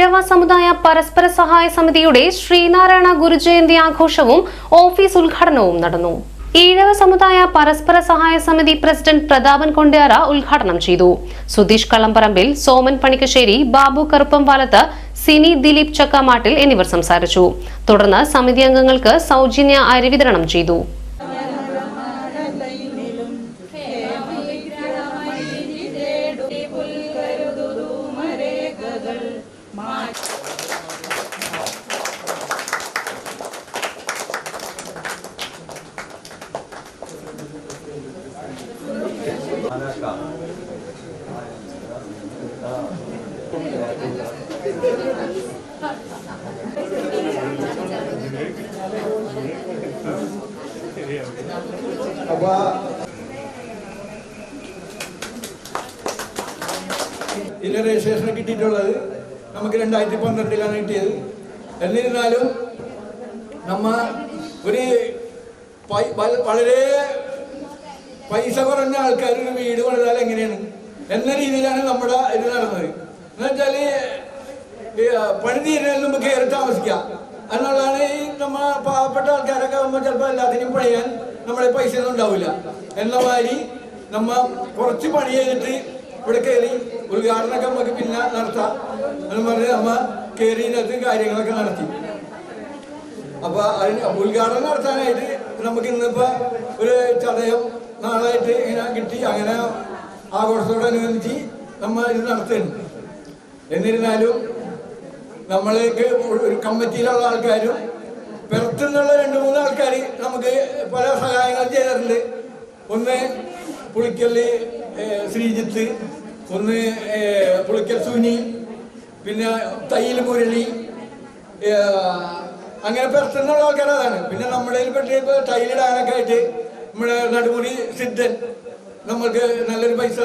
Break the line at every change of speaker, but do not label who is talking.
ഈഴവ സമുദായ പരസ്പര സഹായ സമിതിയുടെ ശ്രീനാരായണ ഗുരുജയന്തി ആഘോഷവും ഓഫീസ് ഉദ്ഘാടനവും നടന്നു. ഈഴവ സമുദായ പരസ്പര സഹായ സമിതി പ്രസിഡന്റ് പ്രതാപൻ കൊണ്ടിയാറ ഉദ്ഘാടനം ചെയ്തു. സുധീഷ് കളംപറമ്പിൽ സോമൻ പണിക്കശ്ശേരി ബാബു കറുപ്പംപാലത്ത് സിനി ദിലീപ് ചക്കാമാട്ടിൽ എന്നിവർ സംസാരിച്ചു. തുടർന്ന് സമിതി അംഗങ്ങൾക്ക് സൗജന്യ അരി വിതരണം ചെയ്തു.
അപ്പൊ ഇതിന്റെ രജിസ്ട്രേഷൻ കിട്ടിയിട്ടുള്ളത് നമുക്ക് രണ്ടായിരത്തി പന്ത്രണ്ടിലാണ് കിട്ടിയത്. എന്നിരുന്നാലും നമ്മ ഒരു വളരെ പൈസ കുറഞ്ഞ ആൾക്കാർ ഒരു വീട് പണിതാൽ എങ്ങനെയാണ്? എന്ന രീതിയിലാണ് നമ്മുടെ ഇത് നടന്നത്. എന്നുവെച്ചാൽ പണി തീരുന്നതിന് മുമ്പ് കയറി താമസിക്കാം എന്നുള്ളതാണ് ഈ നമ്മ പാവപ്പെട്ട ആൾക്കാരൊക്കെ ആകുമ്പോൾ ചിലപ്പോൾ എല്ലാത്തിനും പണിയാൻ നമ്മളെ പൈസ ഒന്നും ഉണ്ടാവില്ല. എന്ന മാതിരി നമ്മ കുറച്ച് പണി ചെയ്തിട്ട് ഇവിടെ കയറി ഉദ്ഘാടനമൊക്കെ നമുക്ക് പിന്നെ നടത്താം. എന്ന് പറഞ്ഞ് നമ്മ കയറിയതിനകത്ത് കാര്യങ്ങളൊക്കെ നടത്തി. അപ്പൊ അതിന് ഉദ്ഘാടനം നടത്താനായിട്ട് നമുക്ക് ഇന്നിപ്പോ ഒരു ചതയം നാളായിട്ട് ഇങ്ങനെ കിട്ടി. അങ്ങനെ ആഘോഷത്തോടനുബന്ധിച്ച് നമ്മൾ ഇത് നടത്തുന്നു എന്നിരുന്നാലും നമ്മളേക്ക് ഒരു കമ്മിറ്റിയിലുള്ള ആൾക്കാരും പുറത്തുനിന്നുള്ള രണ്ട് മൂന്ന് ആൾക്കാർ നമുക്ക് പല സഹായങ്ങൾ ചെയ്തിട്ടുണ്ട്. ഒന്ന് പുളിക്കൽ ശ്രീജിത്ത് ഒന്ന് പുളിക്കൽ സുനി പിന്നെ തയ്യൽ മുരളി അങ്ങനെ പെർത്തുന്നുള്ള ആൾക്കാർ അതാണ്. പിന്നെ നമ്മുടെ പെട്ട് ഇപ്പൊ ടൈലിടാനൊക്കെ ആയിട്ട് നമ്മുടെ നടുമുടി സിദ്ധൻ നമ്മൾക്ക് നല്ലൊരു പൈസ